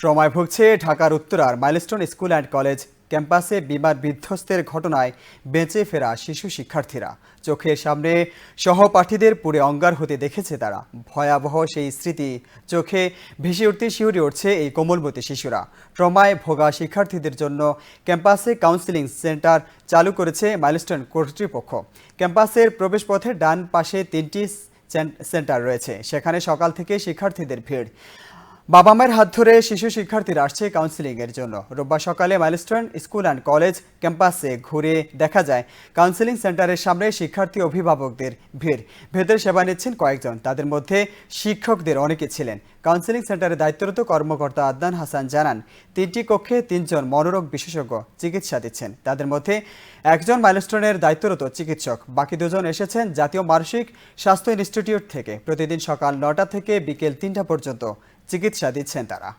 ট্রমায় ভুগছে ঢাকার উত্তরার মাইলস্টোন স্কুল অ্যান্ড কলেজ ক্যাম্পাসে বিমার বিধ্বস্তের ঘটনায় বেঁচে ফেরা শিশু শিক্ষার্থীরা। চোখের সামনে সহপাঠীদের পুড়ে অঙ্গার হতে দেখেছে তারা। ভয়াবহ সেই স্মৃতি চোখে ভেসে উঠতে শিউরে উঠছে এই কোমলবতী শিশুরা। ট্রমায় ভোগা শিক্ষার্থীদের জন্য ক্যাম্পাসে কাউন্সিলিং সেন্টার চালু করেছে মাইলস্টোন কর্তৃপক্ষ। ক্যাম্পাসের প্রবেশপথের ডান পাশে তিনটি সেন্টার রয়েছে। সেখানে সকাল থেকে শিক্ষার্থীদের ভিড়। বাবা মায়ের হাত ধরে শিশু শিক্ষার্থীরা আসছে কাউন্সিলিং এর জন্য। রোববার সকালে মাইলস্টোন স্কুল অ্যান্ড কলেজ ক্যাম্পাসে ঘুরে দেখা যায় কাউন্সিলিং সেন্টারের সামনে শিক্ষার্থী অভিভাবকদের ভিড়। ভেতরে সেবা নিচ্ছেন কয়েকজন। তাদের মধ্যে শিক্ষকদের অনেকে ছিলেন। কাউন্সিলিং সেন্টারে দায়িত্বরত কর্মকর্তা আদনান হাসান জানান, তিনটি কক্ষে তিনজন মনোরোগ বিশেষজ্ঞ চিকিৎসা দিচ্ছেন। তাদের মধ্যে একজন মাইলস্টোনের দায়িত্বরত চিকিৎসক। বাকি দুজন এসেছেন জাতীয় মানসিক স্বাস্থ্য ইনস্টিটিউট থেকে। প্রতিদিন সকাল নটা থেকে বিকেল তিনটা পর্যন্ত চিকিৎসা দিচ্ছেন তারা।